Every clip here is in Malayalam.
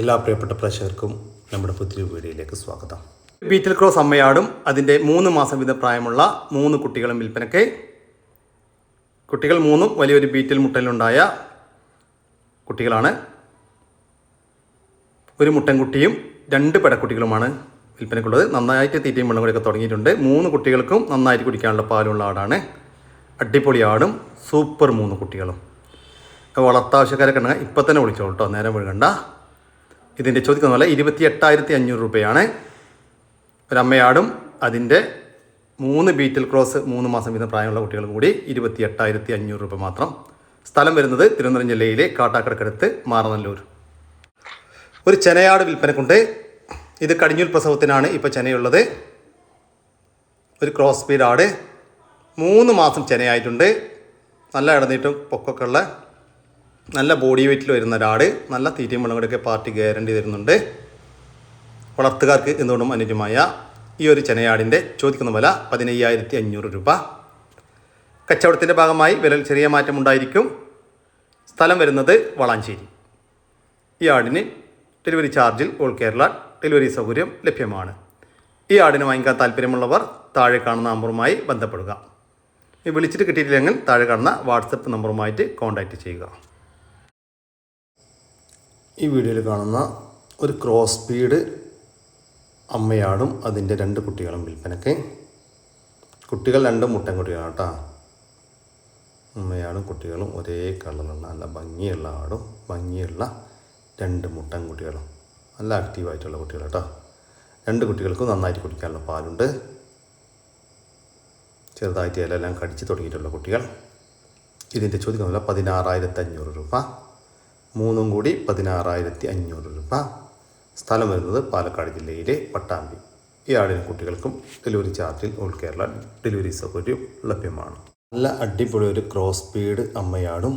എല്ലാ പ്രിയപ്പെട്ട പ്രേക്ഷകർക്കും നമ്മുടെ പുതിയ വീഡിയോയിലേക്ക് സ്വാഗതം. ബീറ്റിൽ ക്രോസ് അമ്മയാടും അതിന്റെ മൂന്ന് മാസം വീതം പ്രായമുള്ള മൂന്ന് കുട്ടികളും വിൽപ്പനയ്ക്ക്. കുട്ടികൾ മൂന്നും വലിയൊരു ബീറ്റിൽ മുട്ടലുണ്ടായ കുട്ടികളാണ്. ഒരു മുട്ടൻകുട്ടിയും രണ്ട് പെടക്കുട്ടികളുമാണ് വിൽപ്പനക്കുള്ളത് നന്നായിട്ട് തീറ്റയും വെള്ളം കൂടിയൊക്കെ തുടങ്ങിയിട്ടുണ്ട്. മൂന്ന് കുട്ടികൾക്കും നന്നായിട്ട് കുടിക്കാനുള്ള പാലുള്ള ആടാണ്. അടിപൊളി ആടും. സൂപ്പർ മൂന്ന് കുട്ടികളും. വളർത്താവശ്യക്കാരെ കണ്ടാൽ ഇപ്പം തന്നെ വിളിച്ചോളൂ കേട്ടോ നേരം വിഴുകണ്ട ഇതിന്റെ ചോദിക്കുന്ന പോലെ ഇരുപത്തി എട്ടായിരത്തി അഞ്ഞൂറ് രൂപയാണ്. ഒരമ്മയാടും അതിന്റെ മൂന്ന് ബീറ്റിൽ ക്രോസ് മൂന്ന് മാസം വീതം പ്രായമുള്ള കുട്ടികളും കൂടി ഇരുപത്തി എട്ടായിരത്തി അഞ്ഞൂറ് രൂപ മാത്രം. സ്ഥലം വരുന്നത് തിരുവനന്തപുരം ജില്ലയിലെ കാട്ടാക്കടക്കടുത്ത് മാറനല്ലൂർ. ഒരു ചെനയാട് വിൽപ്പനക്കുണ്ട്. ഇത് കടിഞ്ഞൂൽ പ്രസവത്തിനാണ് ഇപ്പോൾ ചെനയുള്ളത്. ഒരു ക്രോസ് സ്പീഡ് ആട് മൂന്ന് മാസം ചെനയായിട്ടുണ്ട്. നല്ല ഇടനീട്ടും പൊക്കൊക്കെ ഉള്ള നല്ല ബോഡി വെയിറ്റിൽ വരുന്ന ഒരാട് നല്ല തീറ്റയും വെള്ളങ്ങളൊക്കെ പാർട്ടി ഗ്യാരണ്ടി തരുന്നുണ്ട്. വളർത്തുകാർക്ക് എന്തുകൊണ്ടും അനുജമായ ഈ ഒരു ചെനയാടിന്റെ ചോദിക്കുന്ന വില പതിനയ്യായിരത്തി അഞ്ഞൂറ് രൂപ. കച്ചവടത്തിന്റെ ഭാഗമായി വിലയിൽ ചെറിയ മാറ്റം ഉണ്ടായിരിക്കും. സ്ഥലം വരുന്നത് വളാഞ്ചേരി. ഈ ആടിന് ഡെലിവറി ചാർജിൽ ഓൾ കേരള ഡെലിവറി സൗകര്യം ലഭ്യമാണ്. ഈ ആടിന് വാങ്ങിക്കാൻ താല്പര്യമുള്ളവർ താഴെ കാണുന്ന നമ്പറുമായി ബന്ധപ്പെടുക. വിളിച്ചിട്ട് കിട്ടിയിട്ടില്ലെങ്കിൽ താഴെ കാണുന്ന വാട്സപ്പ് നമ്പറുമായിട്ട് കോൺടാക്റ്റ് ചെയ്യുക. ഈ വീഡിയോയിൽ കാണുന്ന ഒരു ക്രോസ് സ്പീഡ് അമ്മയാടും അതിന്റെ രണ്ട് കുട്ടികളും വിൽപ്പനയ്ക്ക്. കുട്ടികൾ രണ്ടും മുട്ടൻ കുട്ടികളാണ് കേട്ടോ. അമ്മയാടും കുട്ടികളും ഒരേ കളറുള്ള നല്ല ഭംഗിയുള്ള ആടും ഭംഗിയുള്ള രണ്ട് മുട്ടൻ കുട്ടികളും നല്ല ആക്റ്റീവായിട്ടുള്ള കുട്ടികൾ കേട്ടോ. രണ്ട് കുട്ടികൾക്കും നന്നായിട്ട് കുടിക്കാനുള്ള പാലുണ്ട്. ചെറുതായിട്ട് ഇലയെല്ലാം കടിച്ച് തുടങ്ങിയിട്ടുള്ള കുട്ടികൾ. ഇതിന്റെ ചോദ്യം പതിനാറായിരത്തി അഞ്ഞൂറ് രൂപ. മൂന്നും കൂടി പതിനാറായിരത്തി അഞ്ഞൂറ് രൂപ. സ്ഥലം വരുന്നത് പാലക്കാട് ജില്ലയിലെ പട്ടാമ്പി. ഈ കുട്ടികൾക്കും ഡെലിവറി ചാർജിൽ ഓൾ കേരള ഡെലിവറി സൗകര്യം ലഭ്യമാണ്. നല്ല അടിപൊളി ഒരു ക്രോസ് സ്പീഡ് അമ്മയാടും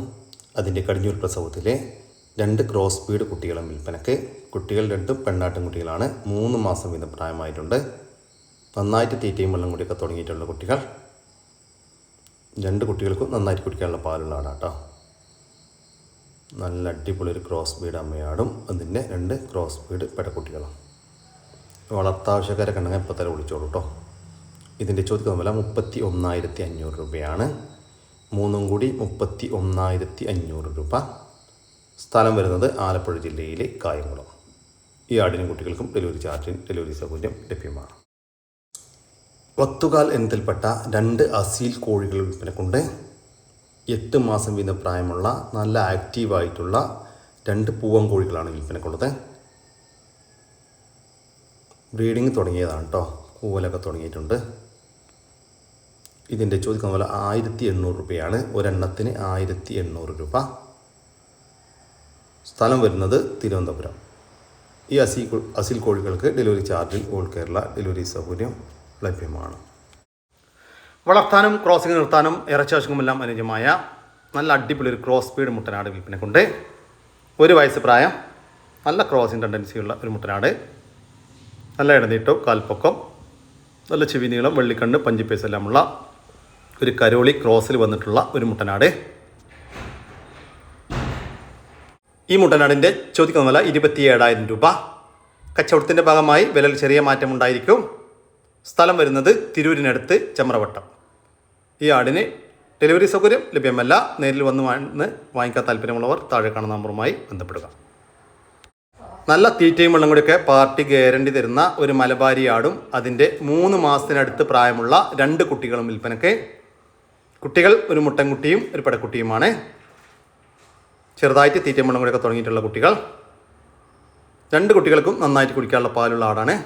അതിന്റെ കടിഞ്ഞൂർ പ്രസവത്തിലെ രണ്ട് ക്രോസ് സ്പീഡ് കുട്ടികളും വിൽപ്പനക്ക് കുട്ടികൾ രണ്ടും പെണ്ണാട്ടും കുട്ടികളാണ്. മൂന്ന് മാസം വീതം പ്രായമായിട്ടുണ്ട്. നന്നായിട്ട് തീറ്റയും വെള്ളം കൂടിയൊക്കെ തുടങ്ങിയിട്ടുള്ള കുട്ടികൾ. രണ്ട് കുട്ടികൾക്കും നന്നായിട്ട് കുടിക്കാനുള്ള പാലുള്ള ആടാട്ടോ. നല്ല അടിപൊളി ഒരു ക്രോസ് ബീഡ് അമ്മയാടും. അതിന്റെ രണ്ട് ക്രോസ് ബീഡ് പെടക്കുട്ടികളും വളർത്താവശ്യക്കാരെ കണ്ടെങ്കിൽ ഇപ്പോൾ തന്നെ വിളിച്ചോളൂ കേട്ടോ ഇതിന്റെ ചോദിക്കുന്ന വില മുപ്പത്തി ഒന്നായിരത്തി അഞ്ഞൂറ് രൂപയാണ്. മൂന്നും കൂടി മുപ്പത്തി ഒന്നായിരത്തി അഞ്ഞൂറ് രൂപ. സ്ഥലം വരുന്നത് ആലപ്പുഴ ജില്ലയിലെ കായംകുളം. ഈ ആടിനും കുട്ടികൾക്കും ഡെലിവറി ചാർജിന് ഡെലിവറി സൗകര്യം ലഭ്യമാണ്. വത്തുകാൽ എന്നതിൽപ്പെട്ട രണ്ട് അസീൽ കോഴികൾ വിൽപ്പനക്കുണ്ട്. എട്ട് മാസം വീതം പ്രായമുള്ള നല്ല ആക്റ്റീവായിട്ടുള്ള രണ്ട് പൂവൻ കോഴികളാണ് വിൽപ്പനക്കുള്ളത് ബ്രീഡിങ് തുടങ്ങിയതാണ് കേട്ടോ കൂവലൊക്കെ തുടങ്ങിയിട്ടുണ്ട്. ഇതിന്റെ ചോദിക്കുന്ന പോലെ ആയിരത്തി എണ്ണൂറ് രൂപയാണ്. ഒരെണ്ണത്തിന് ആയിരത്തി എണ്ണൂറ് രൂപ. സ്ഥലം വരുന്നത് തിരുവനന്തപുരം. ഈ അസീ അസിൽ കോഴികൾക്ക് ഡെലിവറി ചാർജിൽ ഓൾ കേരള ഡെലിവറി സൗകര്യം ലഭ്യമാണ്. വളർത്താനും ക്രോസിങ് നിർത്താനും ഇറച്ചാശുമെല്ലാം അനുയോജ്യമായ നല്ല അടിപൊളി ഒരു ക്രോസ് സ്പീഡ് മുട്ടനാട് വിൽപ്പനക്കുണ്ട്. ഒരു വയസ്സ് പ്രായം നല്ല ക്രോസിങ് ടെൻഡൻസിയുള്ള ഒരു മുട്ടനാട്. നല്ല ഇടനീട്ടവും കാൽപ്പൊക്കം നല്ല ചെവി നീളം വെള്ളിക്കണ്ണ് പഞ്ചിപ്പേസ് എല്ലാമുള്ള ഒരു കരോളി ക്രോസിൽ വന്നിട്ടുള്ള ഒരു മുട്ടനാട്. ഈ മുട്ടനാടിന്റെ ചോദിക്കുന്ന വില ഇരുപത്തി ഏഴായിരം രൂപ. കച്ചവടത്തിന്റെ ഭാഗമായി വിലയിൽ ചെറിയ മാറ്റമുണ്ടായിരിക്കും. സ്ഥലം വരുന്നത് തിരൂരിനടുത്ത് ചമ്രവട്ടം ഈ ആടിന് ഡെലിവറി സൗകര്യം ലഭ്യമല്ല. നേരിൽ വന്ന് വന്ന് വാങ്ങിക്കാൻ താല്പര്യമുള്ളവർ താഴെ കാണുന്ന നമ്പറുമായി ബന്ധപ്പെടുക. നല്ല തീറ്റയും വെള്ളം കൂടിയൊക്കെ പാർട്ടി ഗ്യാരണ്ടി തരുന്ന ഒരു മലബാരി ആടും അതിന്റെ മൂന്ന് മാസത്തിനടുത്ത് പ്രായമുള്ള രണ്ട് കുട്ടികളും വിൽപ്പനയ്ക്ക്. കുട്ടികൾ ഒരു മുട്ടൻകുട്ടിയും ഒരു പെടക്കുട്ടിയുമാണ്. ചെറുതായിട്ട് തീറ്റയും വെള്ളം കൂടിയൊക്കെ തുടങ്ങിയിട്ടുള്ള കുട്ടികൾ. രണ്ട് കുട്ടികൾക്കും നന്നായിട്ട് കുടിക്കാനുള്ള പാലുള്ള ആടാണ്.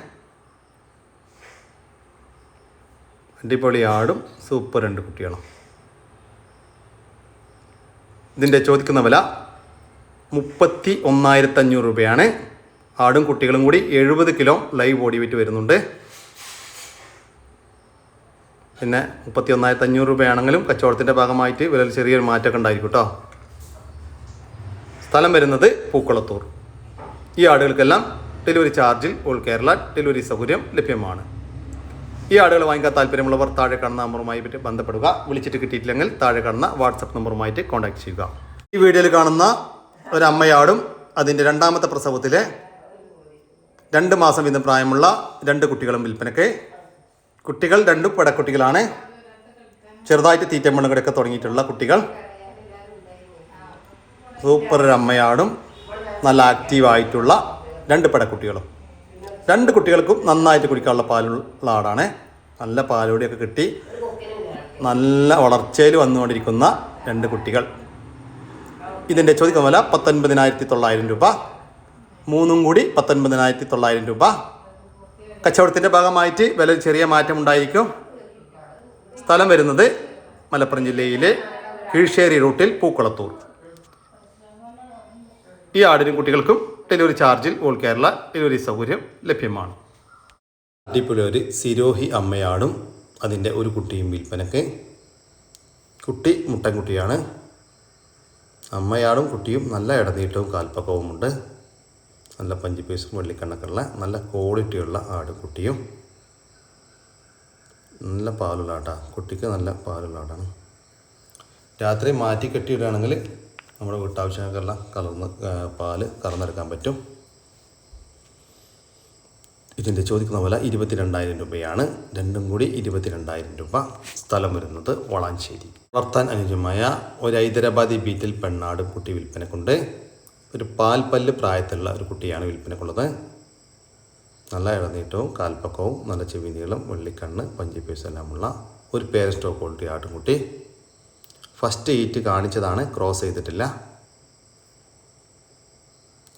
അടിപൊളി ആടും സൂപ്പർ രണ്ട് കുട്ടികളും. ഇതിന്റെ ചോദിക്കുന്ന വില മുപ്പത്തി ഒന്നായിരത്തി അഞ്ഞൂറ് രൂപയാണ്. ആടും കുട്ടികളും കൂടി എഴുപത് കിലോ ലൈവ് ബോഡി വെയിറ്റ് വരുന്നുണ്ട്. പിന്നെ മുപ്പത്തി ഒന്നായിരത്തി അഞ്ഞൂറ് രൂപയാണെങ്കിലും കച്ചവടത്തിന്റെ ഭാഗമായിട്ട് വിലയിൽ ചെറിയൊരു മാറ്റമൊക്കെ ഉണ്ടായിരിക്കും കേട്ടോ. സ്ഥലം വരുന്നത് പൂക്കുളത്തൂർ. ഈ ആടുകൾക്കെല്ലാം ഡെലിവറി ചാർജിൽ ഓൾ കേരള ഡെലിവറി സൗകര്യം ലഭ്യമാണ്. ഈ ആടുകൾ വാങ്ങിക്കാൻ താല്പര്യമുള്ളവർ താഴെ കാണുന്ന നമ്പറുമായി ബന്ധപ്പെടുക. വിളിച്ചിട്ട് കിട്ടിയിട്ടില്ലെങ്കിൽ താഴെ കാണുന്ന വാട്സപ്പ് നമ്പറുമായിട്ട് കോൺടാക്ട് ചെയ്യുക. ഈ വീഡിയോയിൽ കാണുന്ന ഒരു അമ്മയാടും അതിന്റെ രണ്ടാമത്തെ പ്രസവത്തിലെ രണ്ട് മാസം വീതം പ്രായമുള്ള രണ്ട് കുട്ടികളും വിൽപ്പനയ്ക്ക്. കുട്ടികൾ രണ്ടും പടക്കുട്ടികളാണ്. ചെറുതായിട്ട് തീറ്റമണ്ണുകളൊക്കെ തുടങ്ങിയിട്ടുള്ള കുട്ടികൾ. സൂപ്പർ ഒരു അമ്മയാടും നല്ല ആക്റ്റീവായിട്ടുള്ള രണ്ട് പടക്കുട്ടികളും. രണ്ട് കുട്ടികൾക്കും നന്നായിട്ട് കുടിക്കാനുള്ള പാലുള്ള ആടാണ് നല്ല പാലോടിയൊക്കെ കിട്ടി. നല്ല വളർച്ചയിൽ വന്നുകൊണ്ടിരിക്കുന്ന രണ്ട് കുട്ടികൾ. ഇതിന്റെ ചോദിക്കുന്ന വില പത്തൊൻപതിനായിരത്തി തൊള്ളായിരം രൂപ. മൂന്നും കൂടി പത്തൊൻപതിനായിരത്തി തൊള്ളായിരം രൂപ. കച്ചവടത്തിന്റെ ഭാഗമായിട്ട് വില ചെറിയ മാറ്റം ഉണ്ടായിരിക്കും. സ്ഥലം വരുന്നത് മലപ്പുറം ജില്ലയിലെ കീഴ്ശേരി റൂട്ടിൽ പൂക്കുളത്തൂർ. ഈ ആടിനും കുട്ടികൾക്കും ഡെലിവറി ചാർജിൽ ഓൾ കേരള ഡെലിവറി സൗകര്യം ലഭ്യമാണ്. അടിപൊളി ഒരു സിരോഹി അമ്മയാടും അതിന്റെ ഒരു കുട്ടിയും വിൽപ്പനക്ക്. കുട്ടി മുട്ടൻകുട്ടിയാണ്. അമ്മയാടും കുട്ടിയും നല്ല ഇടനീട്ടവും കാൽപ്പക്കവുമുണ്ട്. നല്ല പഞ്ചിപ്പേസും വെള്ളിക്കണ്ണക്കുള്ള നല്ല ക്വാളിറ്റിയുള്ള ആട് കുട്ടിയും. നല്ല പാലുള്ള ആട്ടാണ് കുട്ടിക്ക് നല്ല പാലുള്ള ആടാണ്. രാത്രി മാറ്റി കെട്ടിയിടുകയാണെങ്കിൽ നമ്മുടെ വീട്ടാവശ്യങ്ങൾക്കെല്ലാം കലർന്ന് പാൽ കറന്നെടുക്കാൻ പറ്റും. ഇതിന്റെ ചോദിക്കുന്ന വില ഇരുപത്തിരണ്ടായിരം രൂപയാണ്. രണ്ടും കൂടി ഇരുപത്തിരണ്ടായിരം രൂപ. സ്ഥലം വരുന്നത് വളാഞ്ചേരി. വളർത്താൻ അനുയോജ്യമായ ഒരു ഹൈദരാബാദി ബീറ്റിൽ പെണ്ണാട് കുട്ടി വിൽപ്പനക്കുണ്ട്. ഒരു പാൽപ്പല്ല് പ്രായത്തിലുള്ള ഒരു കുട്ടിയാണ് വിൽപ്പനക്കുള്ളത്. നല്ല ഇടനീട്ടവും കാൽപ്പക്കവും നല്ല ചെവി നീളം വെള്ളിക്കണ്ണ് പഞ്ചിപ്പീസ് എല്ലാമുള്ള ഒരു പേര് സ്റ്റോക്ക് ക്വാളിറ്റി ആട്ടുംകുട്ടി ഫസ്റ്റ് ഈറ്റ് കാണിച്ചതാണ് ക്രോസ് ചെയ്തിട്ടില്ല.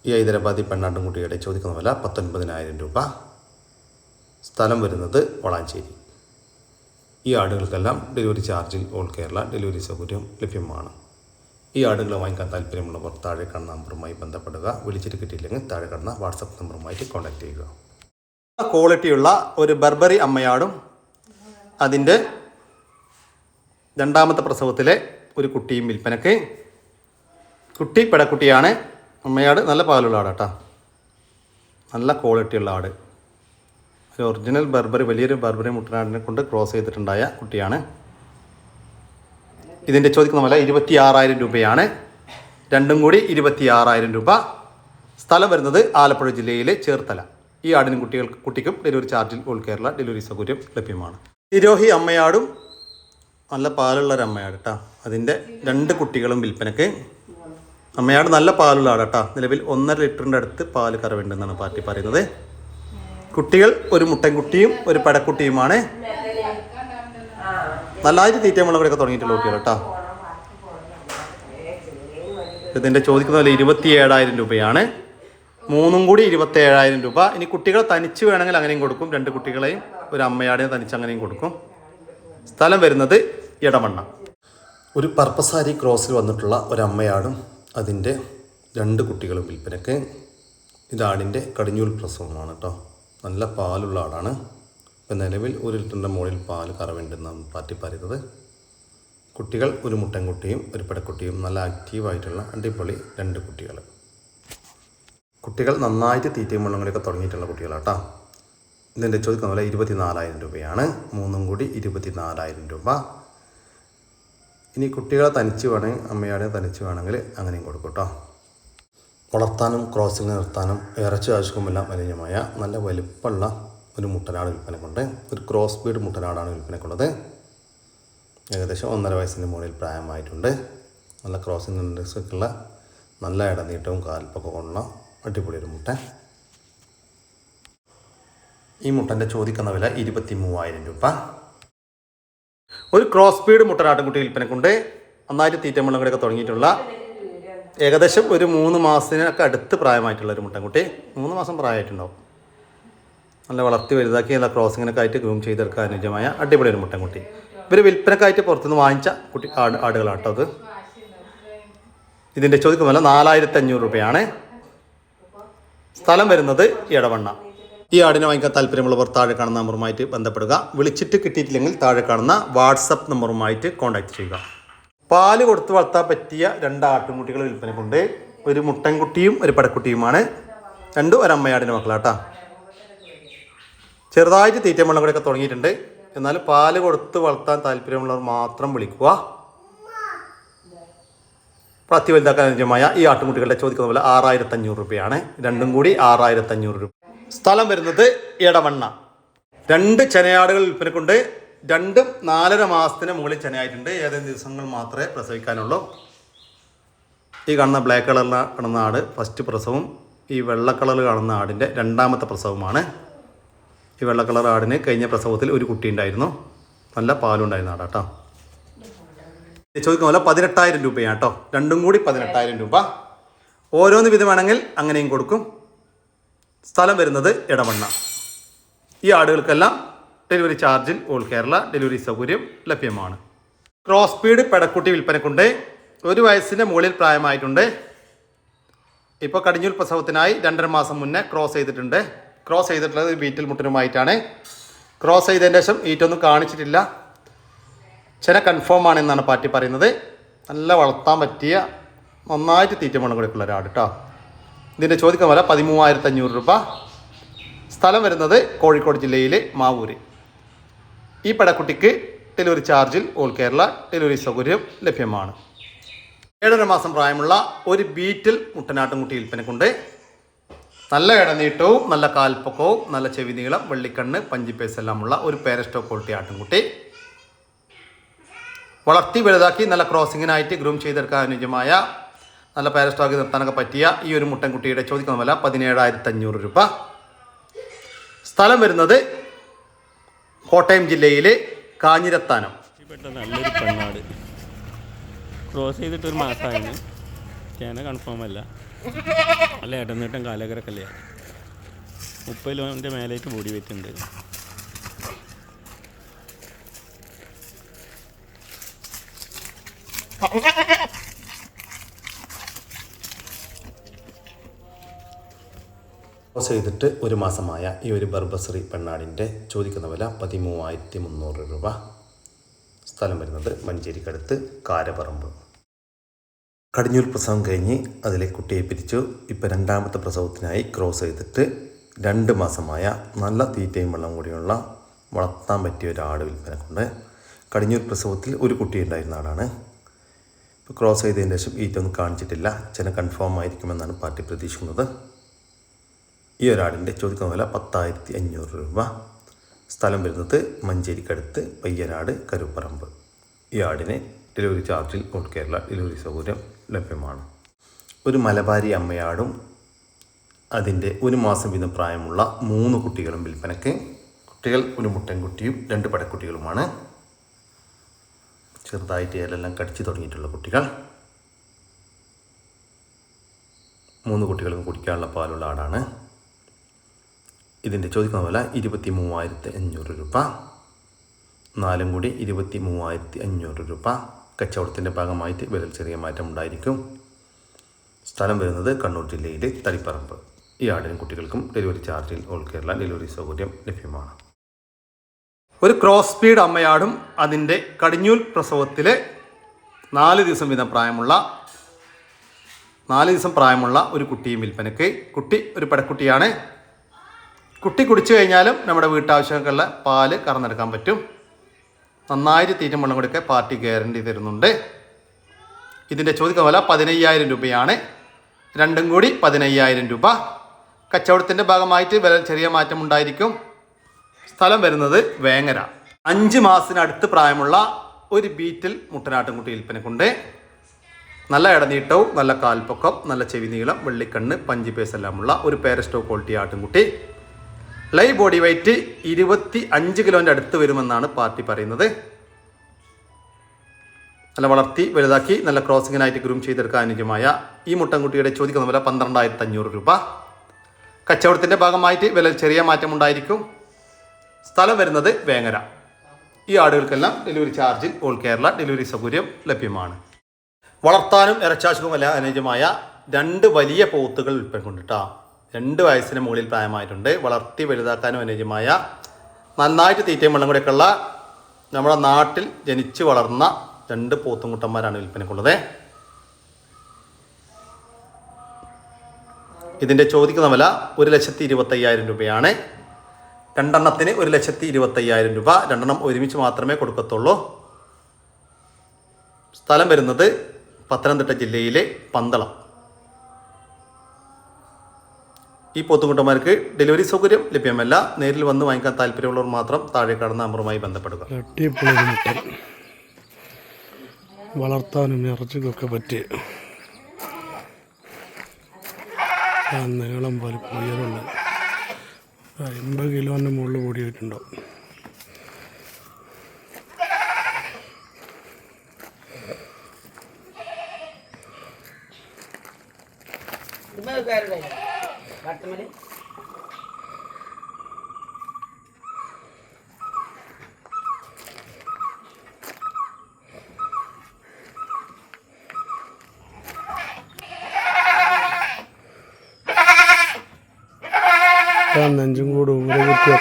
ഈ ഹൈദരാബാദി പെണ്ണാട്ടുംകുട്ടിയുടെ ചോദിക്കുന്ന വില പത്തൊൻപതിനായിരം രൂപ. സ്ഥലം വരുന്നത് വളാഞ്ചേരി. ഈ ആടുകൾക്കെല്ലാം ഡെലിവറി ചാർജിൽ ഓൾ കേരള ഡെലിവറി സൗകര്യം ലഭ്യമാണ്. ഈ ആടുകൾ വാങ്ങിക്കാൻ താല്പര്യമുള്ളവർ താഴെ കാണുന്ന നമ്പറുമായി ബന്ധപ്പെടുക. വിളിച്ചിട്ട് കിട്ടിയില്ലെങ്കിൽ താഴെ കാണുന്ന വാട്സപ്പ് നമ്പറുമായിട്ട് കോൺടാക്ട് ചെയ്യുക. ക്വാളിറ്റിയുള്ള ഒരു ബർബറി അമ്മയാടും അതിന്റെ രണ്ടാമത്തെ പ്രസവത്തിലെ ഒരു കുട്ടിയും വിൽപ്പനക്ക്. കുട്ടി പെടക്കുട്ടിയാണ്. അമ്മയാട് നല്ല പാലുള്ള ആടാട്ടാ നല്ല ക്വാളിറ്റി ഉള്ള ആട്. ഒരു ഒറിജിനൽ ബർബറി വലിയൊരു ബർബറി മുട്ടനാടിനെ കൊണ്ട് ക്രോസ് ചെയ്തിട്ടുണ്ടായ കുട്ടിയാണ്. ഇതിന്റെ ചോദിക്കുന്ന വില ഇരുപത്തി ആറായിരം രൂപയാണ്. രണ്ടും കൂടി ഇരുപത്തി ആറായിരം രൂപ. സ്ഥലം വരുന്നത് ആലപ്പുഴ ജില്ലയിലെ ചേർത്തല. ഈ ആടിനും കുട്ടികൾക്ക് കുട്ടിക്കും ഡെലിവറി ചാർജിൽ ഓൾ കേരള ഡെലിവറി സൗകര്യം ലഭ്യമാണ്. തിരോഹി അമ്മയാടും നല്ല പാലുള്ള ഒരു അമ്മയാട് കേട്ടോ അതിന്റെ രണ്ട് കുട്ടികളും വിൽപ്പനക്ക്. അമ്മയാട് നല്ല പാലുള്ള ആട് കേട്ടോ നിലവിൽ ഒന്നര ലിറ്ററിന്റെ അടുത്ത് പാൽ കറവുണ്ടെന്നാണ് പാർട്ടി പറയുന്നത്. കുട്ടികൾ ഒരു മുട്ടൻകുട്ടിയും ഒരു പടക്കുട്ടിയുമാണ്. നല്ലതായിട്ട് തീറ്റമുള്ളവരൊക്കെ തുടങ്ങിയിട്ടുള്ള കുട്ടികൾ കേട്ടോ ഇതിന്റെ ചോദിക്കുന്ന പോലെ ഇരുപത്തി ഏഴായിരം രൂപയാണ്. മൂന്നും കൂടി ഇരുപത്തി ഏഴായിരം രൂപ. ഇനി കുട്ടികളെ തനിച്ച് വേണമെങ്കിൽ അങ്ങനെയും കൊടുക്കും. രണ്ട് കുട്ടികളെയും ഒരു അമ്മയാടെയും തനിച്ച് അങ്ങനെയും കൊടുക്കും. സ്ഥലം വരുന്നത് ഇടമണ്ണ ഒരു പർപ്പസാരി ക്രോസിൽ വന്നിട്ടുള്ള ഒരമ്മയാണ് അതിന്റെ രണ്ട് കുട്ടികളും വിൽപ്പനക്ക്. ഇതാടിന്റെ കടിഞ്ഞൂൽ പ്രസവമാണ് കേട്ടോ നല്ല പാലുള്ള ആടാണ്. ഇപ്പം നിലവിൽ ഒരു ലിറ്ററിന്റെ മുകളിൽ പാൽ കറവുണ്ടെന്നാണ് പാറ്റി പറയുന്നത്. കുട്ടികൾ ഒരു മുട്ടൻകുട്ടിയും ഒരു പെടക്കുട്ടിയും നല്ല ആക്റ്റീവായിട്ടുള്ള അടിപൊളി രണ്ട് കുട്ടികൾ കുട്ടികൾ നന്നായിട്ട് തീറ്റയും വെള്ളങ്ങളൊക്കെ തുടങ്ങിയിട്ടുള്ള കുട്ടികളാട്ടോ ഇതിന്റെ ചോദിക്കുന്ന പോലെ ഇരുപത്തി നാലായിരം രൂപയാണ്. മൂന്നും കൂടി ഇരുപത്തി നാലായിരം രൂപ. ഇനി കുട്ടികളെ തനിച്ച് വേണമെങ്കിൽ അമ്മയാടെ തനിച്ച് വേണമെങ്കിൽ അങ്ങനെയും കൊടുക്കും കേട്ടോ വളർത്താനും ക്രോസിംഗ് നിർത്താനും ഇറച്ചി ആവശ്യവുമെല്ലാം അനുയോജ്യമായ നല്ല വലിപ്പമുള്ള ഒരു മുട്ടനാട് വിൽപ്പനക്കുണ്ട്. ഒരു ക്രോസ് ബീഡ് മുട്ടനാടാണ് വിൽപ്പനക്കുള്ളത്. ഏകദേശം ഒന്നര വയസ്സിന്റെ മുകളിൽ പ്രായമായിട്ടുണ്ട്. നല്ല ക്രോസിംഗ് ഇൻഡെക്സൊക്കെയുള്ള നല്ല ഇടനീട്ടവും കാൽപ്പൊക്കെ കൊണ്ടുള്ള അടിപൊളി ഒരു മുട്ട. ഈ മുട്ടന്റെ ചോദിക്കുന്ന വില ഇരുപത്തി മൂവായിരം രൂപ. ഒരു ക്രോസ് ബീഡ് മുട്ടനാട്ടുംകുട്ടി വിൽപ്പനക്കുണ്ട്. നന്നായിട്ട് തീറ്റമുള്ളവരൊക്കെ തുടങ്ങിയിട്ടുള്ള ഏകദേശം ഒരു മൂന്ന് മാസത്തിനൊക്കെ അടുത്ത് പ്രായമായിട്ടുള്ള ഒരു മുട്ടൻകുട്ടി. മൂന്ന് മാസം പ്രായമായിട്ടുണ്ടാവും. നല്ല വളർത്തി വലുതാക്കി നല്ല ക്രോസിങ്ങിനൊക്കെ ആയിട്ട് ഗ്രൂം ചെയ്തെടുക്കാൻ അനുയോജ്യമായ അടിപൊളി ഒരു മുട്ടൻകുട്ടി. ഇവർ വിൽപ്പനക്കായിട്ട് പുറത്തുനിന്ന് വാങ്ങിച്ച കുട്ടി ആട് ആടുകളാട്ടോ അത്. ഇതിന്റെ ചോദിക്കുന്ന വില നാലായിരത്തി അഞ്ഞൂറ് രൂപയാണ്. സ്ഥലം വരുന്നത് ഇടവണ്ണ ഈ ആടിനെ വാങ്ങിക്കാൻ താല്പര്യമുള്ളവർ താഴെ കാണുന്ന നമ്പറുമായിട്ട് ബന്ധപ്പെടുക. വിളിച്ചിട്ട് കിട്ടിയിട്ടില്ലെങ്കിൽ താഴെ കാണുന്ന വാട്സപ്പ് നമ്പറുമായിട്ട് കോൺടാക്ട് ചെയ്യുക. പാൽ കൊടുത്ത് വളർത്താൻ പറ്റിയ രണ്ട് ആട്ടുംകുട്ടികൾ വിൽപ്പനക്കുണ്ട് ഒരു മുട്ടൻകുട്ടിയും ഒരു പടക്കുട്ടിയുമാണ്. രണ്ടും ഒരമ്മയാടിന്റെ മക്കളാട്ടാ. ചെറുതായിട്ട് തീറ്റ വെള്ളം കൂടെയൊക്കെ തുടങ്ങിയിട്ടുണ്ട്. എന്നാൽ പാൽ കൊടുത്ത് വളർത്താൻ താല്പര്യമുള്ളവർ മാത്രം വിളിക്കുക. പ്രതി വലുതാക്കാൻ അനുയോജ്യമായ ഈ ആട്ടുംകുട്ടികളുടെ ചോദിക്കുന്ന പോലെ ആറായിരത്തഞ്ഞൂറ് രൂപയാണ്. രണ്ടും കൂടി ആറായിരത്തഞ്ഞൂറ് രൂപ. സ്ഥലം വരുന്നത് ഇടവണ്ണ രണ്ട് ചെനയാടുകൾ വിൽപ്പനക്കുണ്ട്. രണ്ടും നാലര മാസത്തിന് മുകളിൽ ചെനയായിട്ടുണ്ട്. ഏതെങ്കിലും ദിവസങ്ങൾ മാത്രമേ പ്രസവിക്കാനുള്ളൂ. ഈ കാണുന്ന ബ്ലാക്ക് കളറിൽ കാണുന്ന ആട് ഫസ്റ്റ് പ്രസവം. ഈ വെള്ള കളറിൽ കാണുന്ന ആടിന്റെ രണ്ടാമത്തെ പ്രസവമാണ്. ഈ വെള്ള കളർ ആടിന് കഴിഞ്ഞ പ്രസവത്തിൽ ഒരു കുട്ടി ഉണ്ടായിരുന്നു. നല്ല പാലുണ്ടായിരുന്ന ആടാ കേട്ടോ ചോദിക്കുന്ന പോലെ പതിനെട്ടായിരം രൂപയാണ് കേട്ടോ രണ്ടും കൂടി പതിനെട്ടായിരം രൂപ. ഓരോന്ന് വിധമാണെങ്കിൽ അങ്ങനെയും കൊടുക്കും. സ്ഥലം വരുന്നത് ഇടവണ്ണ ഈ ആടുകൾക്കെല്ലാം ഡെലിവറി ചാർജിൽ ഓൾ കേരള ഡെലിവറി സൗകര്യം ലഭ്യമാണ്. ക്രോസ് സ്പീഡ് പെടക്കുട്ടി വിൽപ്പനക്കുണ്ട്. ഒരു വയസ്സിന്റെ മുകളിൽ പ്രായമായിട്ടുണ്ട്. ഇപ്പോൾ കടിഞ്ഞൂൽ പ്രസവത്തിനായി രണ്ടര മാസം മുന്നേ ക്രോസ് ചെയ്തിട്ടുണ്ട്. ക്രോസ് ചെയ്തിട്ടുള്ളത് ബീറ്റിൽ മുട്ടനുമായിട്ടാണ്. ക്രോസ് ചെയ്തതിന് ശേഷം ഈറ്റൊന്നും കാണിച്ചിട്ടില്ല. ചില കൺഫേം ആണെന്നാണ് പാറ്റി പറയുന്നത്. നല്ല വളർത്താൻ പറ്റിയ നന്നായിട്ട് തീറ്റ മണം കൊടുക്കുള്ള ഒരാട് കേട്ടോ ഇതിന്റെ ചോദ്യം വില പതിമൂവായിരത്തി അഞ്ഞൂറ് രൂപ. സ്ഥലം വരുന്നത് കോഴിക്കോട് ജില്ലയിലെ മാവൂര്. ഈ പടക്കുട്ടിക്ക് ഡെലിവറി ചാർജിൽ ഓൾ കേരള ഡെലിവറി സൗകര്യം ലഭ്യമാണ്. ഏഴര മാസം പ്രായമുള്ള ഒരു ബീറ്റിൽ മുട്ടനാട്ടുംകുട്ടി വിൽപ്പനക്കുണ്ട്. നല്ല ഇടനീട്ടവും നല്ല കാൽപ്പൊക്കവും നല്ല ചെവി നീളം വെള്ളിക്കണ്ണ് എല്ലാമുള്ള ഒരു പേരസ്റ്റോ ക്വാളിറ്റി ആട്ടുംകുട്ടി. വളർത്തി വലുതാക്കി നല്ല ക്രോസിങ്ങിനായിട്ട് ഗ്രൂം ചെയ്തെടുക്കാൻ അനുയോജ്യമായ നല്ല പാരസ്റ്റോക്കി നിർത്താനൊക്കെ പറ്റിയ ഈ ഒരു മുട്ടൻകുട്ടിയുടെ ചോദിക്കുന്ന വില പതിനേഴായിരത്തി അഞ്ഞൂറ് രൂപ. സ്ഥലം വരുന്നത് കോട്ടയം ജില്ലയിലെ കാഞ്ഞിരത്താനം. നല്ലൊരു പെണ്ണാട്. ക്രോസ് ചെയ്തിട്ട് ഒരു മാസമായിരുന്നു ചേന കൺഫേം അല്ല. അല്ല ഇടനീട്ടം കാലകരക്കല്ലേ മുപ്പത് കിലോന്റെ മേലേക്ക് ബോഡി വെയിറ്റ് ഉണ്ട്. ക്രോസ് ചെയ്തിട്ട് ഒരു മാസമായ ഈ ഒരു ബർബസറി പെണ്ണാടിന്റെ ചോദിക്കുന്ന വില പതിമൂവായിരത്തി മുന്നൂറ് രൂപ. സ്ഥലം വരുന്നത് മഞ്ചേരിക്കടുത്ത് കാരപറമ്പ്. കടിഞ്ഞൂൽ പ്രസവം കഴിഞ്ഞ് അതിലെ കുട്ടിയെ പിരിച്ചു. ഇപ്പോൾ രണ്ടാമത്തെ പ്രസവത്തിനായി ക്രോസ് ചെയ്തിട്ട് രണ്ട് മാസമായ നല്ല തീറ്റയും വെള്ളം കൂടിയുള്ള വളർത്താൻ പറ്റിയ ഒരു ആട് വിൽപ്പനക്കുണ്ട് കടിഞ്ഞൂർ പ്രസവത്തിൽ ഒരു കുട്ടി ഉണ്ടായിരുന്ന ആടാണ്. ഇപ്പോൾ ക്രോസ് ചെയ്തതിന് ശേഷം ഈറ്റൊന്നും കാണിച്ചിട്ടില്ല. ചില കൺഫേം ആയിരിക്കുമെന്നാണ് പാർട്ടി പ്രതീക്ഷിക്കുന്നത്. ഈ ഒരാടിന്റെ ചോദിക്കുന്ന വില പത്തായിരത്തി അഞ്ഞൂറ് രൂപ. സ്ഥലം വരുന്നത് മഞ്ചേരിക്കടുത്ത് പയ്യനാട് കരുപ്പറമ്പ്. ഈ ആടിന് ഡെലിവറി ചാർജിൽ ഓൾ കേരള ഡെലിവറി സൗകര്യം ലഭ്യമാണ്. ഒരു മലബാരി അമ്മയാടും അതിന്റെ ഒരു മാസം വീതം പ്രായമുള്ള മൂന്ന് കുട്ടികളും വിൽപ്പനയ്ക്ക്. കുട്ടികൾ ഒരു മുട്ടൻകുട്ടിയും രണ്ട് പടക്കുട്ടികളുമാണ്. ചെറുതായിട്ട് ഏലെല്ലാം കടിച്ചു തുടങ്ങിയിട്ടുള്ള കുട്ടികൾ. മൂന്ന് കുട്ടികളും കുടിക്കാനുള്ള പാലുള്ള ആടാണ്. ഇതിന്റെ ചോദിക്കുന്ന വില ഇരുപത്തി മൂവായിരത്തി അഞ്ഞൂറ് രൂപ. നാലും കൂടി ഇരുപത്തി മൂവായിരത്തി അഞ്ഞൂറ് രൂപ. കച്ചവടത്തിന്റെ ഭാഗമായിട്ട് വിലയിൽ ചെറിയ മാറ്റം ഉണ്ടായിരിക്കും. സ്ഥലം വരുന്നത് കണ്ണൂർ ജില്ലയിലെ തളിപ്പറമ്പ്. ഈ ആടിനും കുട്ടികൾക്കും ഡെലിവറി ചാർജിൽ ഓൾ കേരള ഡെലിവറി സൗകര്യം ലഭ്യമാണ്. ഒരു ക്രോസ് സ്പീഡ് അമ്മയാടും അതിന്റെ കടിഞ്ഞൂൽ പ്രസവത്തിലെ നാല് ദിവസം വീതം പ്രായമുള്ള നാല് ദിവസം പ്രായമുള്ള ഒരു കുട്ടിയും വിൽപ്പനയ്ക്ക് കുട്ടി ഒരു പടക്കുട്ടിയാണ് കുട്ടി കുടിച്ചു കഴിഞ്ഞാലും നമ്മുടെ വീട്ടാവശ്യങ്ങൾക്കുള്ള പാൽ കറന്നെടുക്കാൻ പറ്റും. നന്നായിട്ട് തീറ്റം വെള്ളം കൊടുക്കുക പാർട്ടി ഗ്യാരണ്ടി തരുന്നുണ്ട്. ഇതിന്റെ ചോദിക്കുന്ന വില പതിനയ്യായിരം രൂപയാണ്. രണ്ടും കൂടി പതിനയ്യായിരം രൂപ. കച്ചവടത്തിന്റെ ഭാഗമായിട്ട് വില ചെറിയ മാറ്റം ഉണ്ടായിരിക്കും. സ്ഥലം വരുന്നത് വേങ്ങര. അഞ്ച് മാസത്തിനടുത്ത് പ്രായമുള്ള ഒരു ബീറ്റിൽ മുട്ടനാട്ടുംകുട്ടി വിൽപ്പനക്കുണ്ട്. നല്ല ഇടനീട്ടവും നല്ല കാൽപ്പൊക്കം നല്ല ചെവി നീളം വെള്ളിക്കണ്ണ് പഞ്ചിപേസ് എല്ലാമുള്ള ഒരു പേരസ്റ്റോ ക്വാളിറ്റി ആട്ടുംകുട്ടി. ലൈവ് ബോഡി വെയ്റ്റ് ഇരുപത്തി അഞ്ച് കിലോന്റെ അടുത്ത് വരുമെന്നാണ് പാർട്ടി പറയുന്നത്. നല്ല വളർത്തി വലുതാക്കി നല്ല ക്രോസിങ്ങിനായിട്ട് ഗ്രൂം ചെയ്തെടുക്കാൻ അനുയോജ്യമായ ഈ മുട്ടൻകുട്ടിയുടെ ചോദിക്കുന്ന വില പന്ത്രണ്ടായിരത്തി അഞ്ഞൂറ് രൂപ. കച്ചവടത്തിന്റെ ഭാഗമായിട്ട് വില ചെറിയ മാറ്റമുണ്ടായിരിക്കും സ്ഥലം വരുന്നത് വേങ്ങര. ഈ ആടുകൾക്കെല്ലാം ഡെലിവറി ചാർജിൽ ഓൾ കേരള ഡെലിവറി സൗകര്യം ലഭ്യമാണ്. വളർത്താനും ഇറച്ചാശുക്കുമല്ല അനുയോജ്യമായ രണ്ട് വലിയ പോത്തുകൾ ഉൾപ്പെടുന്നുണ്ട് കേട്ടോ രണ്ട് വയസ്സിന് മുകളിൽ പ്രായമായിട്ടുണ്ട്. വളർത്തി വലുതാക്കാനും അനുയോജ്യമായ നന്നായിട്ട് തീറ്റയും വെള്ളം കൂടെയൊക്കെ ഉള്ള നമ്മുടെ നാട്ടിൽ ജനിച്ചു വളർന്ന രണ്ട് പോത്തുംകുട്ടന്മാരാണ് വിൽപ്പനക്കുള്ളത്. ഇതിന്റെ ചോദിക്കുന്ന വില ഒരു ലക്ഷത്തി ഇരുപത്തയ്യായിരം രൂപയാണ്. രണ്ടെണ്ണത്തിന് ഒരു ലക്ഷത്തി ഇരുപത്തയ്യായിരം രൂപ. രണ്ടെണ്ണം ഒരുമിച്ച് മാത്രമേ കൊടുക്കത്തുള്ളൂ. സ്ഥലം വരുന്നത് പത്തനംതിട്ട ജില്ലയിലെ പന്തളം. ഈ പോത്തുകുട്ടന്മാർക്ക് ഡെലിവറി സൗകര്യം ലഭ്യമല്ല. നേരിൽ വന്ന് വാങ്ങിക്കാൻ താല്പര്യമുള്ളവർ മാത്രം താഴെ കാണുന്ന നമ്പറുമായി ബന്ധപ്പെടുക. വളർത്താനും ഇറച്ചിക്കൊക്കെ പറ്റിയ ആ നീളം വലിപ്പം ഉയരമുള്ള അമ്പത് കിലോന്റെ മുകളിൽ കൂടിയിട്ടുണ്ടാവും.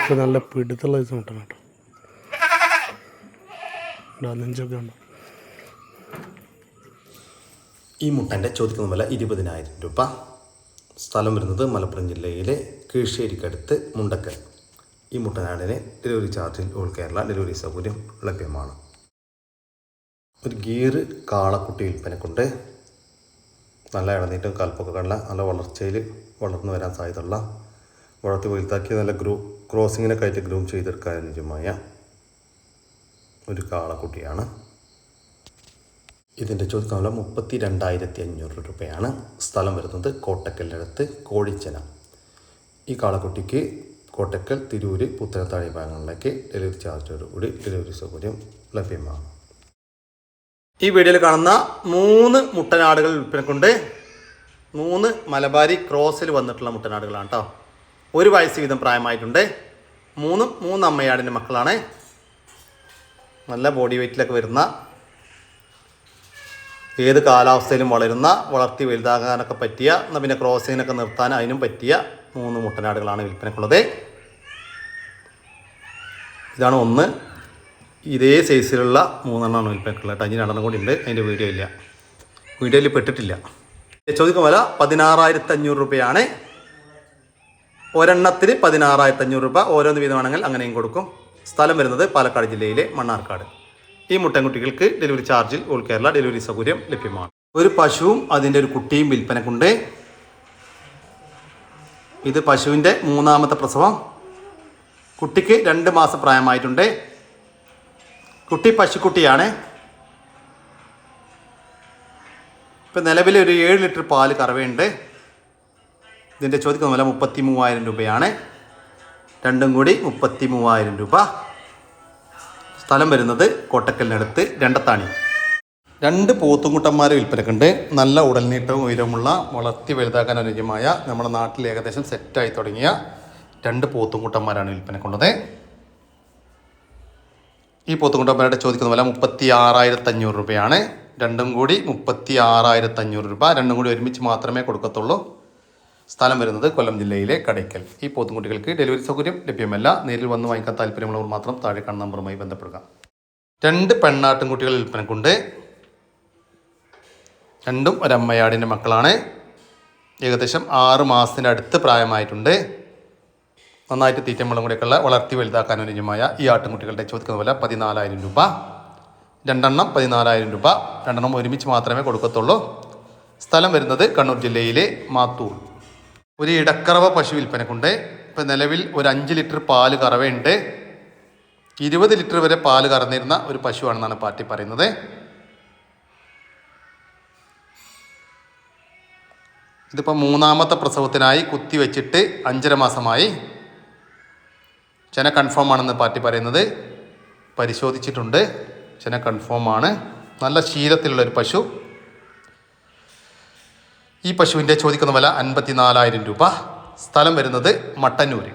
ഊരകുറ്റിയൊക്കെ നല്ല പിടുത്തുള്ള ദിവസം മുട്ടൻ കേട്ടോ. നെഞ്ചൊക്കെ ഉണ്ടോ. ഈ മുട്ടന്റെ ചോദിക്കുന്ന വില ഇരുപതിനായിരം രൂപ. സ്ഥലം വരുന്നത് മലപ്പുറം ജില്ലയിലെ കീഴ്ശ്ശേരിക്കടുത്ത് മുണ്ടക്കൽ. ഈ മുട്ടനാടിന് ഡെലിവറി ചാർജിൽ ഓൾ കേരള ഡെലിവറി സൗകര്യം ലഭ്യമാണ്. ഒരു ഗീറ് കാളക്കുട്ടി വിൽപ്പനക്കുണ്ട്. നല്ല ഇടനീട്ടും കൽപ്പൊക്കെ കണ്ട നല്ല വളർച്ചയിൽ വളർന്നു വരാൻ സാധ്യതയുള്ള വളർത്തി വലുതാക്കി നല്ല ഗ്രൂ ക്രോസിങ്ങിനൊക്കെ ആയിട്ട് ഗ്രൂം ചെയ്തെടുക്കാൻ അനുയോജ്യമായ ഒരു കാളക്കുട്ടിയാണ്. ഇതിന്റെ ചോദ്യം വില മുപ്പത്തി രണ്ടായിരത്തി അഞ്ഞൂറ് രൂപയാണ് സ്ഥലം വരുന്നത് കോട്ടക്കലിനടുത്ത് കോഴിച്ചന. ഈ കാളക്കുട്ടിക്ക് കോട്ടക്കൽ തിരൂര് പുത്തനത്താഴി ഭാഗങ്ങളിലേക്ക് ഡെലിവറി ചാർജോടുകൂടി ഡെലിവറി സൗകര്യം ലഭ്യമാണ്. ഈ വീഡിയോയിൽ കാണുന്ന മൂന്ന് മുട്ടനാടുകൾ വിൽപ്പനക്കുണ്ട്. മൂന്ന് മലബാരി ക്രോസിൽ വന്നിട്ടുള്ള മുട്ടനാടുകളാണ് കേട്ടോ ഒരു വയസ്സ് വീതം പ്രായമായിട്ടുണ്ട്. മൂന്നും മൂന്ന് അമ്മയാടിന്റെ മക്കളാണ്. നല്ല ബോഡി വെയ്റ്റിലൊക്കെ വരുന്ന ഏത് കാലാവസ്ഥയിലും വളരുന്ന വളർത്തി വലുതാകാനൊക്കെ പറ്റിയ എന്നാൽ പിന്നെ ക്രോസിങ്ങിനൊക്കെ നിർത്താൻ അതിനും പറ്റിയ മൂന്ന് മുട്ടനാടുകളാണ് വിൽപ്പനക്കുള്ളത്. ഇതാണ് ഒന്ന്. ഇതേ സൈസിലുള്ള മൂന്നെണ്ണമാണ് വിൽപ്പനക്കുള്ളത് അഞ്ച് രണ്ടെണ്ണം കൂടി ഉണ്ട് അതിന്റെ വീഡിയോ ഇല്ല. വീഡിയോയിൽ പെട്ടിട്ടില്ല. ചോദിക്കും വില പതിനാറായിരത്തി അഞ്ഞൂറ് രൂപയാണ്. ഒരെണ്ണത്തിന് പതിനാറായിരത്തി അഞ്ഞൂറ് രൂപ ഓരോന്ന് വീതമാണെങ്കിൽ അങ്ങനെയും കൊടുക്കും. സ്ഥലം വരുന്നത് പാലക്കാട് ജില്ലയിലെ മണ്ണാർക്കാട്. ഈ മുട്ടൻകുട്ടികൾക്ക് ഡെലിവറി ചാർജിൽ ഓൾ കേരള ഡെലിവറി സൗകര്യം ലഭ്യമാണ്. ഒരു പശുവും അതിന്റെ ഒരു കുട്ടിയും വിൽപ്പനക്കുണ്ട് ഇത് പശുവിന്റെ മൂന്നാമത്തെ പ്രസവം. കുട്ടിക്ക് രണ്ട് മാസം പ്രായമായിട്ടുണ്ട്. കുട്ടി പശുക്കുട്ടിയാണ്. ഇപ്പം നിലവിൽ ഒരു ഏഴ് ലിറ്റർ പാൽ കറവയുണ്ട്. ഇതിന്റെ ചോദിക്കുന്ന വില മുപ്പത്തി മൂവായിരം രൂപയാണ്. രണ്ടും കൂടി മുപ്പത്തി മൂവായിരം രൂപ. സ്ഥലം വരുന്നത് കോട്ടക്കലിനടുത്ത് രണ്ടത്താണി. രണ്ട് പോത്തുംകുട്ടന്മാരെ വിൽപ്പനക്കുണ്ട്. നല്ല ഉടൽനീട്ടവും ഉയരമുള്ള വളർത്തി വലുതാക്കാൻ അനുയോജ്യമായ നമ്മുടെ നാട്ടിൽ ഏകദേശം സെറ്റായി തുടങ്ങിയ രണ്ട് പോത്തുംകുട്ടന്മാരാണ് വിൽപ്പനക്കുള്ളത്. ഈ പോത്തുംകുട്ടന്മാരുടെ ചോദിക്കുന്ന വില മുപ്പത്തി ആറായിരത്തഞ്ഞൂറ് രൂപയാണ്. രണ്ടും കൂടി മുപ്പത്തി ആറായിരത്തഞ്ഞൂറ് രൂപ. രണ്ടും കൂടി ഒരുമിച്ച് മാത്രമേ കൊടുക്കത്തുള്ളൂ. സ്ഥലം വരുന്നത് കൊല്ലം ജില്ലയിലെ കടയ്ക്കൽ. ഈ പോത്തുംകുട്ടികൾക്ക് ഡെലിവറി സൗകര്യം ലഭ്യമല്ല. നേരിൽ വന്ന് വാങ്ങിക്കാൻ താല്പര്യമുള്ളവർ മാത്രം താഴെ കാണുന്ന നമ്പറുമായി ബന്ധപ്പെടുക. രണ്ട് പെണ്ണാട്ടുംകുട്ടികൾ വിൽപ്പനക്കുണ്ട്. രണ്ടും ഒരമ്മയാടിന്റെ മക്കളാണ്. ഏകദേശം ആറ് മാസത്തിന്റെ അടുത്ത് പ്രായമായിട്ടുണ്ട്. നന്നായിട്ട് തീറ്റമ്പളം കൂടിയൊക്കെയുള്ള വളർത്തി വലുതാക്കാൻ അനുയോജ്യമായ ഈ ആട്ടിൻകുട്ടികളുടെ ചോദിക്കുന്ന വില പതിനാലായിരം രൂപ. രണ്ടെണ്ണം പതിനാലായിരം രൂപ. രണ്ടെണ്ണം ഒരുമിച്ച് മാത്രമേ കൊടുക്കത്തുള്ളൂ. സ്ഥലം വരുന്നത് കണ്ണൂർ ജില്ലയിലെ മാത്തൂർ. ഒരു ഇടക്കറവ പശു വിൽപ്പനക്കുണ്ട്. ഇപ്പം നിലവിൽ ഒരു അഞ്ച് ലിറ്റർ പാൽ കറവയുണ്ട്. ഇരുപത് ലിറ്റർ വരെ പാൽ കറന്നിരുന്ന ഒരു പശുവാണെന്നാണ് പാർട്ടി പറയുന്നത്. ഇതിപ്പോൾ മൂന്നാമത്തെ പ്രസവത്തിനായി കുത്തി വെച്ചിട്ട് അഞ്ചര മാസമായി. ചെന കൺഫേം ആണെന്ന് പാർട്ടി പറയുന്നത്. പരിശോധിച്ചിട്ടുണ്ട്. ചെന കൺഫേം ആണ്. നല്ല ശീലത്തിലുള്ള ഒരു പശു. ഈ പശുവിന്റെ ചോദിക്കുന്ന വില അൻപത്തിനാലായിരം രൂപ. സ്ഥലം വരുന്നത് മട്ടന്നൂർ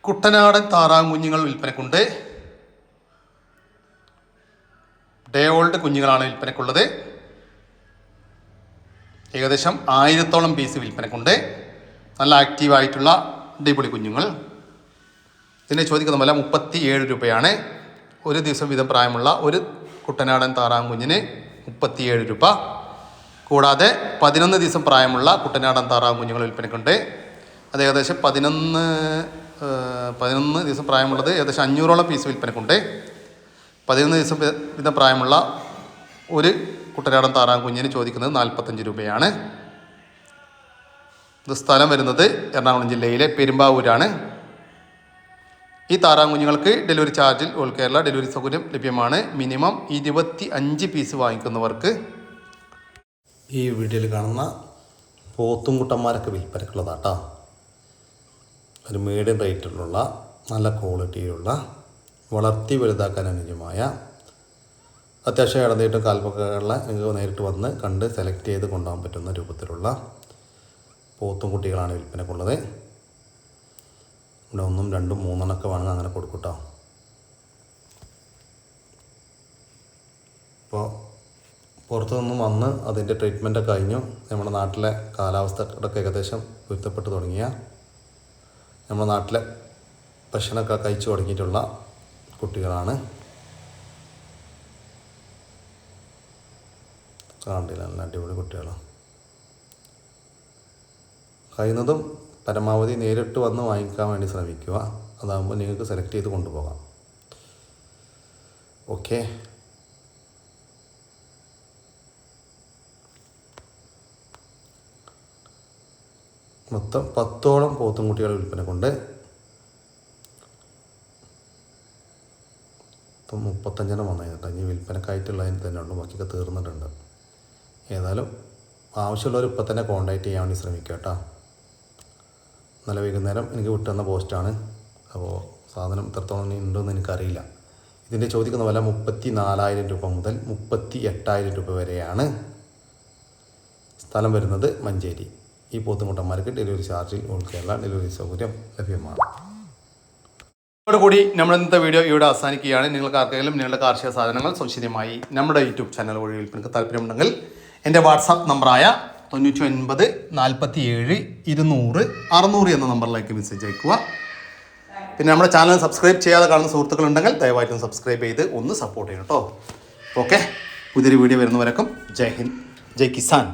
കുട്ടനാടൻ താറാവ് കുഞ്ഞുങ്ങൾ വിൽപ്പനക്കുണ്ട്. ഡേ ഓൾഡ് കുഞ്ഞുങ്ങളാണ് വിൽപ്പനക്കുള്ളത്. ഏകദേശം ആയിരത്തോളം പീസ് വിൽപ്പനക്കുണ്ട്. നല്ല ആക്റ്റീവായിട്ടുള്ള അടിപൊളി കുഞ്ഞുങ്ങൾ. ഇതിനെ ചോദിക്കുന്ന വില മുപ്പത്തി ഏഴ് രൂപയാണ്. ഒരു ദിവസം വീതം പ്രായമുള്ള ഒരു കുട്ടനാടൻ താറാം കുഞ്ഞിന് മുപ്പത്തിയേഴ് രൂപ. കൂടാതെ പതിനൊന്ന് ദിവസം പ്രായമുള്ള കുട്ടനാടൻ താറാവ് കുഞ്ഞുങ്ങൾ വിൽപ്പനക്കുണ്ട് അത് ഏകദേശം പതിനൊന്ന് പതിനൊന്ന് ദിവസം പ്രായമുള്ളത് ഏകദേശം അഞ്ഞൂറോളം പീസ് വിൽപ്പനക്കുണ്ട് പതിനൊന്ന് ദിവസം വിധ പ്രായമുള്ള ഒരു കുട്ടനാടൻ താറാവ് കുഞ്ഞിന് ചോദിക്കുന്നത് നാൽപ്പത്തഞ്ച് രൂപയാണ്. ഇത് സ്ഥലം വരുന്നത് എറണാകുളം ജില്ലയിലെ പെരുമ്പാവൂരാണ്. ഈ താറാങ്കുഞ്ഞുങ്ങൾക്ക് ഡെലിവറി ചാർജിൽ ഓൾ കേരള ഡെലിവറി സൗകര്യം ലഭ്യമാണ്. മിനിമം ഇരുപത്തി അഞ്ച് പീസ് വാങ്ങിക്കുന്നവർക്ക് ഈ വീഡിയോയിൽ കാണുന്ന പോത്തും കുട്ടന്മാരൊക്കെ വിൽപ്പനക്കുള്ളതാണ് കേട്ടോ ഒരു മീഡിയം റേറ്റിലുള്ള നല്ല ക്വാളിറ്റിയിലുള്ള വളർത്തി വലുതാക്കാൻ അനുയോജ്യമായ അത്യാവശ്യം ഇടന്നിട്ടും കാൽപ്പൊക്കെയുള്ള നിങ്ങൾക്ക് നേരിട്ട് വന്ന് കണ്ട് സെലക്ട് ചെയ്ത് കൊണ്ടുപോകാൻ പറ്റുന്ന രൂപത്തിലുള്ള പോത്തും കുട്ടികളാണ് വിൽപ്പനക്കുള്ളത്. ഇവിടെ ഒന്നും രണ്ടും മൂന്നെണ്ണമൊക്കെ വേണമെങ്കിൽ അങ്ങനെ കൊടുക്കൂട്ടോ അപ്പോൾ പുറത്തു നിന്നും വന്ന് അതിന്റെ ട്രീറ്റ്മെന്റൊക്കെ കഴിഞ്ഞു. നമ്മുടെ നാട്ടിലെ കാലാവസ്ഥയൊക്കെ ഏകദേശം പൊരുത്തപ്പെട്ട് തുടങ്ങിയ. നമ്മുടെ നാട്ടിലെ ഭക്ഷണമൊക്കെ കഴിച്ചു തുടങ്ങിയിട്ടുള്ള കുട്ടികളാണ്. കാണില്ല നല്ല അടിപൊളി കുട്ടികളാണ് കഴിയുന്നതും പരമാവധി നേരിട്ട് വന്ന് വാങ്ങിക്കാൻ വേണ്ടി ശ്രമിക്കുക. അതാകുമ്പോൾ നിങ്ങൾക്ക് സെലക്ട് ചെയ്ത് കൊണ്ടുപോകാം. ഓക്കെ മൊത്തം പത്തോളം പോത്തുംകുട്ടികളുടെ കൊണ്ട് ഇപ്പം മുപ്പത്തഞ്ചെണ്ണം വന്നു കേട്ടോ ഇനി വിൽപ്പനക്കായിട്ടുള്ളതിന് തന്നെ ഉള്ളൂ. ബാക്കിയൊക്കെ തീർന്നിട്ടുണ്ട്. ഏതായാലും ആവശ്യമുള്ളവർ ഇപ്പം തന്നെ കോൺടാക്റ്റ് ചെയ്യാൻ വേണ്ടി ശ്രമിക്കുക കേട്ടോ. ഇന്നലെ വൈകുന്നേരം എനിക്ക് വിട്ടുതന്ന പോസ്റ്റാണ്. അപ്പോൾ സാധനം ഇത്രത്തോളം ഉണ്ടോയെന്ന് എനിക്കറിയില്ല. ഇതിന്റെ ചോദിക്കുന്ന വില മുപ്പത്തി നാലായിരം രൂപ മുതൽ മുപ്പത്തി എട്ടായിരം രൂപ വരെയാണ്. സ്ഥലം വരുന്നത് മഞ്ചേരി. ഈ പോത്തുമുട്ടന്മാർക്ക് ഡെലിവറി ചാർജിൽ ഓൾ കേരള ഡെലിവറി സൗകര്യം ലഭ്യമാണ്. കൂടി നമ്മൾ ഇന്നത്തെ വീഡിയോ ഇവിടെ അവസാനിക്കുകയാണ്. നിങ്ങൾക്ക് ആർക്കെങ്കിലും നിങ്ങളുടെ കാർഷിക സാധനങ്ങൾ സൗജന്യമായി നമ്മുടെ യൂട്യൂബ് ചാനൽ വഴി വിൽപ്പനക്ക് താല്പര്യമുണ്ടെങ്കിൽ എന്റെ വാട്സാപ്പ് നമ്പറായ തൊണ്ണൂറ്റി ഒൻപത് നാൽപ്പത്തി ഏഴ് ഇരുന്നൂറ് അറുന്നൂറ് എന്ന നമ്പറിലേക്ക് മെസ്സേജ് അയക്കുക. പിന്നെ നമ്മുടെ ചാനൽ സബ്സ്ക്രൈബ് ചെയ്യാതെ കാണുന്ന സുഹൃത്തുക്കളുണ്ടെങ്കിൽ ദയവായിട്ടും സബ്സ്ക്രൈബ് ചെയ്ത് ഒന്ന് സപ്പോർട്ട് ചെയ്യണം കേട്ടോ. ഓക്കെ പുതിയൊരു വീഡിയോ വരുന്നവരക്കും ജയ് ഹിന്ദ് ജയ് കിസാൻ.